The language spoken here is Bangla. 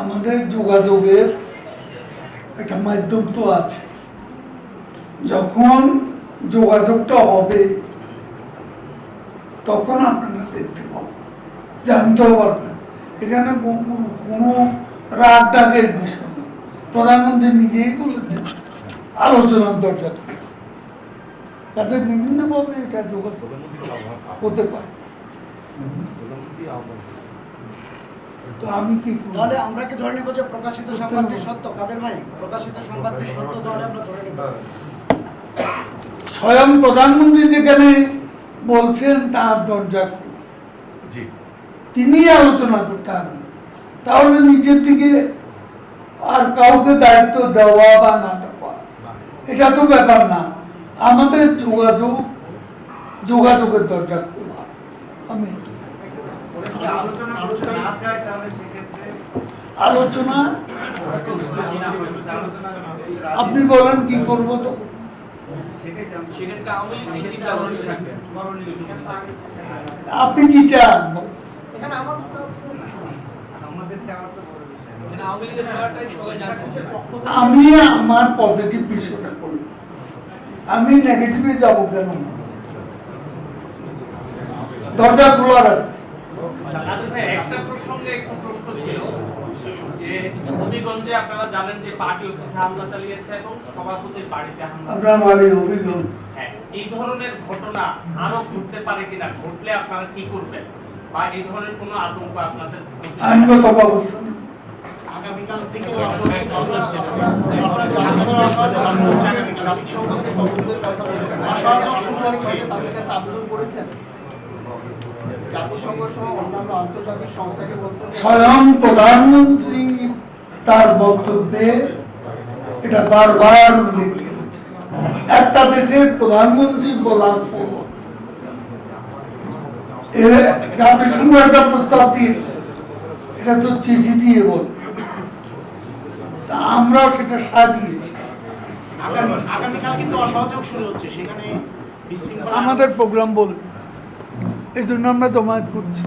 আমাদের যোগাযোগের একটা মাধ্যম তো আছে। যখন যোগাযোগটা হবে, তখন আপনারা দেখতে পাবেন। জানতেও পারবেন। এখানে কোনো রাগ ডাকের বিষয় না। প্রধানমন্ত্রী নিজেই বলেছেন, আলোচনার দরজা কাছে বিভিন্নভাবে এটা যোগাযোগ হতে পারে। তো আমি কি তাহলে আমরা কি ধরে নেব যে প্রকাশিত সংবাদটি সত্য? কাদের ভাই? প্রকাশিত সংবাদটি সত্য তাহলে আমরা ধরে নেব। স্বয়ং প্রধানমন্ত্রী যেখানে বলছেন তার দরজা তিনি আলোচনা করতে পারবেন তাহলে নিজের দিকে আর কাউকে দায়িত্ব দেওয়া বা না দেওয়া এটা তো ব্যাপার না। আমাদের যোগাযোগ যোগাযোগের দরজা খোলা। আমি আলোচনা? আপনি বলেন কি করব তো? আপনি কি চান? আমি আমার পজিটিভ বিষয়টা আমি নেগেটিভে যাব কেন? দরজা খোলা রাখছি। কাদের ভাই একটা প্রসঙ্গে একটু প্রশ্ন ছিল যে হবিগঞ্জে আপনারা জানেন যে পার্টি অফিসে হামলা চালিয়েছে এবং সভাপতির বাড়িতে হামলা আপনার বাড়ি অভিযোগ হ্যাঁ, এই ধরনের ঘটনা আরও ঘটতে পারে কিনা ঘটলে আপনারা কি করবেন বা এই ধরনের কোনো আতঙ্ক আপনাদের আইনগত ব্যবস্থা আগামীকাল থেকে আগামীকাল জাতিসংঘকে তদন্তের কথা বলেছেন অসহযোগ শুরু হচ্ছে তাদের কাছে আবেদন করেছেন স্বয়ং প্রধানমন্ত্রী তার বক্তব্যে এটা বারবার উল্লেখ করেছে। একটা দেশের প্রধানমন্ত্রী বলার পর জাতিসংঘ একটা প্রস্তাব দিয়েছে। এটা তো চিঠি দিয়ে বলবে। আমরাও সেটা সাড় দিয়েছি আগামী আগামীকাল কিন্তু অসহযোগ শুরু হচ্ছে সেখানে বিশৃঙ্খলা আমাদের প্রোগ্রাম বলতে এই জন্য আমরা জমায়েত করছি।